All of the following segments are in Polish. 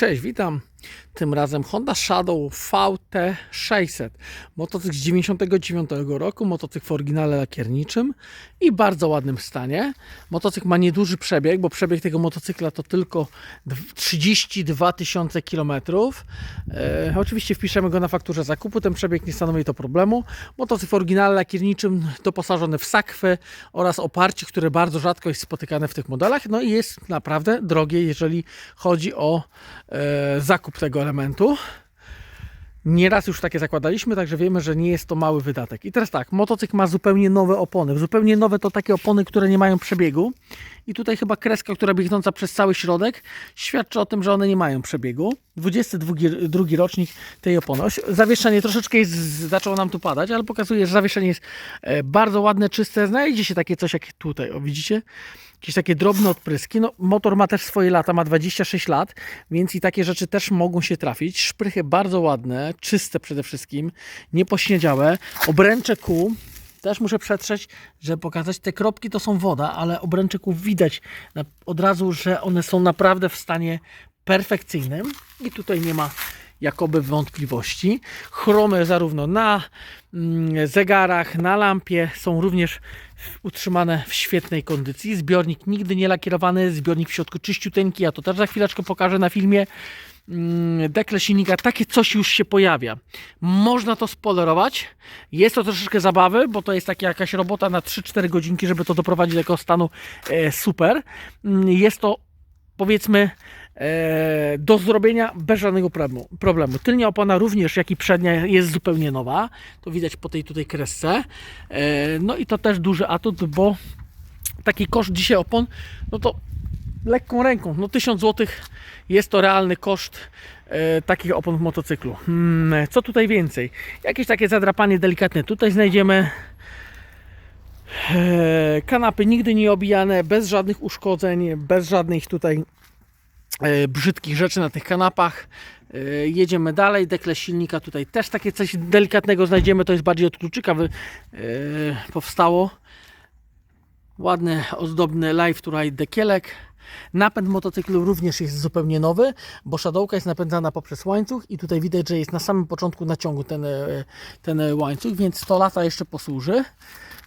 Cześć, witam. Tym razem Honda Shadow VT600. Motocykl z 99 roku, motocykl w oryginale lakierniczym i bardzo ładnym stanie. Motocykl ma nieduży przebieg, bo przebieg tego motocykla to tylko dw- 32 tysiące kilometrów. E, oczywiście wpiszemy go na fakturze zakupu, ten przebieg nie stanowi to problemu. Motocykl w oryginale lakierniczym doposażony w sakwy oraz oparcie, które bardzo rzadko jest spotykane w tych modelach. No i jest naprawdę drogie, jeżeli chodzi o e, zakup tego elementu. Nieraz już takie zakładaliśmy, także wiemy, że nie jest to mały wydatek. I teraz tak, motocykl ma zupełnie nowe opony. Zupełnie nowe to takie opony, które nie mają przebiegu. I tutaj chyba kreska, która biegnąca przez cały środek, świadczy o tym, że one nie mają przebiegu. 22 drugi rocznik tej opony. Zawieszenie troszeczkę jest, zaczęło nam tu padać, ale pokazuje, że zawieszenie jest e, bardzo ładne, czyste. Znajdzie się takie coś jak tutaj, o widzicie? Jakieś takie drobne odpryski. No, motor ma też swoje lata, ma 26 lat, więc i takie rzeczy też mogą się trafić. Szprychy bardzo ładne, czyste przede wszystkim, niepośniedziałe. Obręcze kół też muszę przetrzeć, żeby pokazać, te kropki to są woda, ale obręcze kół widać od razu, że one są naprawdę w stanie perfekcyjnym i tutaj nie ma jakoby wątpliwości. Chromy zarówno na mm, zegarach, na lampie są również utrzymane w świetnej kondycji. Zbiornik nigdy nie lakierowany, zbiornik w środku czyściuteńki, ja to też za chwileczkę pokażę na filmie. Mm, Dekle silnika, takie coś już się pojawia. Można to spolerować. Jest to troszeczkę zabawy, bo to jest taka jakaś robota na 3-4 godzinki, żeby to doprowadzić do stanu e, super. Mm, Jest to powiedzmy e, do zrobienia bez żadnego problemu. problemu. Tylnia opona również, jak i przednia jest zupełnie nowa. To widać po tej tutaj kresce. E, no i to też duży atut, bo taki koszt dzisiaj opon, no to lekką ręką, no 1000 zł jest to realny koszt e, takich opon w motocyklu. Hmm, co tutaj więcej? Jakieś takie zadrapanie delikatne tutaj znajdziemy. E, kanapy nigdy nie obijane, bez żadnych uszkodzeń, bez żadnych tutaj e, brzydkich rzeczy na tych kanapach. E, Jedziemy dalej, dekle silnika tutaj też takie coś delikatnego znajdziemy, to jest bardziej od kluczyka wy, e, powstało. Ładny, ozdobny Live Ride dekielek. Napęd motocyklu również jest zupełnie nowy, bo szadowka jest napędzana poprzez łańcuch i tutaj widać, że jest na samym początku naciągu ten, e, ten e, łańcuch, więc 100 lata jeszcze posłuży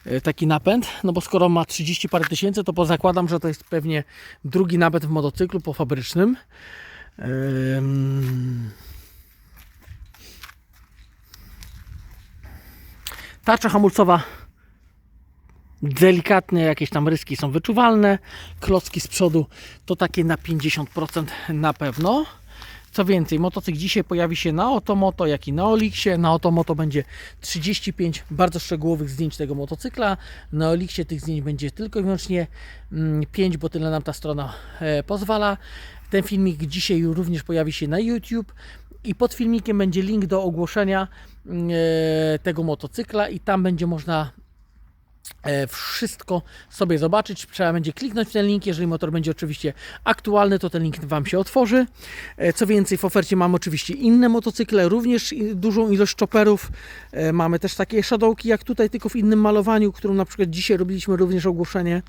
e, taki napęd, no bo skoro ma 30 parę tysięcy, to pozakładam, że to jest pewnie drugi napęd w motocyklu po fabrycznym. Ym. Tarcza hamulcowa delikatne jakieś tam ryski są wyczuwalne. Klocki z przodu to takie na 50% na pewno. Co więcej, motocykl dzisiaj pojawi się na Otomoto, jak i na Olixie. Na Otomoto będzie 35 bardzo szczegółowych zdjęć tego motocykla. Na Olixie tych zdjęć będzie tylko i wyłącznie 5, bo tyle nam ta strona e, pozwala. Ten filmik dzisiaj również pojawi się na YouTube i pod filmikiem będzie link do ogłoszenia mm, e, tego motocykla i tam będzie można wszystko sobie zobaczyć. Trzeba będzie kliknąć w ten link. Jeżeli motor będzie oczywiście aktualny, to ten link Wam się otworzy. E, Co więcej, w ofercie mamy oczywiście inne motocykle, również dużą ilość chopperów. E, Mamy też takie shadowki jak tutaj, tylko w innym malowaniu, którą na przykład dzisiaj robiliśmy również ogłoszenie.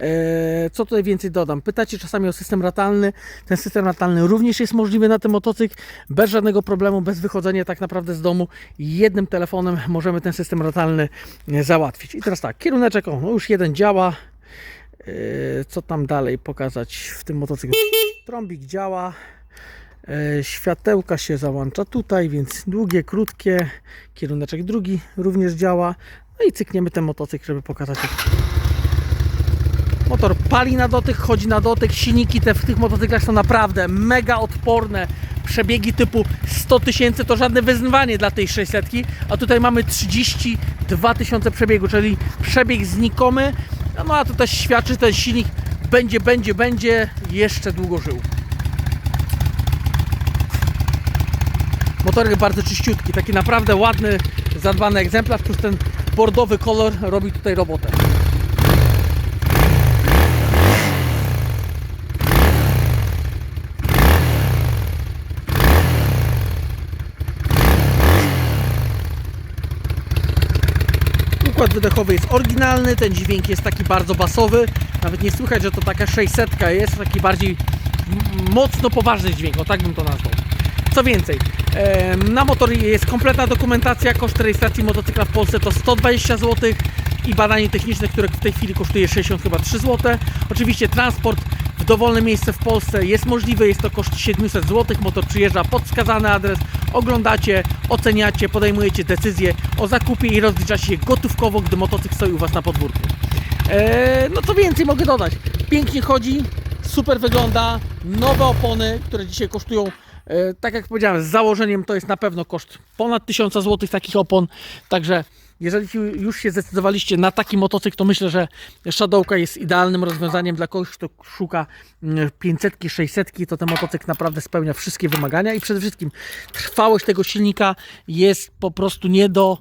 E, Co tutaj więcej dodam? Pytacie czasami o system ratalny. Ten system ratalny również jest możliwy na tym motocykl, bez żadnego problemu, bez wychodzenia tak naprawdę z domu. Jednym telefonem możemy ten system ratalny e, załatwić. I teraz tak, kieruneczek, o, no już jeden działa. E, Co tam dalej pokazać w tym motocyklu? Trąbik działa. Światełka się załącza tutaj, więc długie, krótkie. Kieruneczek drugi również działa. No i cykniemy ten motocykl, żeby pokazać jak Motor pali na dotyk, chodzi na dotyk. Silniki te w tych motocyklach są naprawdę mega odporne. Przebiegi typu 100 tysięcy to żadne wyzwanie dla tej 600, a tutaj mamy 32 tysiące przebiegu, czyli przebieg znikomy. No a to też świadczy, że ten silnik będzie, będzie, będzie jeszcze długo żył. Motorek bardzo czyściutki, taki naprawdę ładny, zadbany egzemplarz, plus ten bordowy kolor robi tutaj robotę. Układ wydechowy jest oryginalny, ten dźwięk jest taki bardzo basowy. Nawet nie słychać, że to taka 600 jest, taki bardziej mocno poważny dźwięk, o tak bym to nazwał. Co więcej, na motor jest kompletna dokumentacja, koszt rejestracji motocykla w Polsce to 120 zł i badanie techniczne, które w tej chwili kosztuje 60 chyba 3 zł. Oczywiście transport w dowolne miejsce w Polsce jest możliwy, jest to koszt 700 zł. Motor przyjeżdża pod wskazany adres, oglądacie, oceniacie, podejmujecie decyzję o zakupie i rozliczacie się gotówkowo, gdy motocykl stoi u Was na podwórku. Eee, no co więcej mogę dodać? Pięknie chodzi, super wygląda, nowe opony, które dzisiaj kosztują, e, tak jak powiedziałem, z założeniem to jest na pewno koszt ponad 1000 zł takich opon, także jeżeli już się zdecydowaliście na taki motocykl, to myślę, że Shadowka jest idealnym rozwiązaniem dla kogoś, kto szuka 500, 600, to ten motocykl naprawdę spełnia wszystkie wymagania i przede wszystkim trwałość tego silnika jest po prostu nie do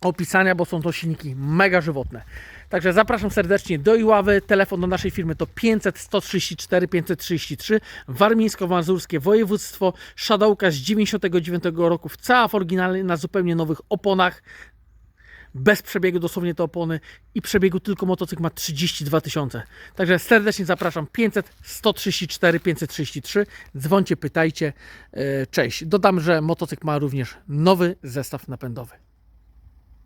opisania, bo są to silniki mega żywotne. Także zapraszam serdecznie do Iławy. Telefon do naszej firmy to 500 134 533 Warmińsko-Mazurskie Województwo. Shadowka z 99 roku w cała w na zupełnie nowych oponach. Bez przebiegu dosłownie te opony i przebiegu tylko motocykl ma 32 tysiące. Także serdecznie zapraszam 500 134 533. Dzwońcie, pytajcie. E, Cześć. Dodam, że motocykl ma również nowy zestaw napędowy.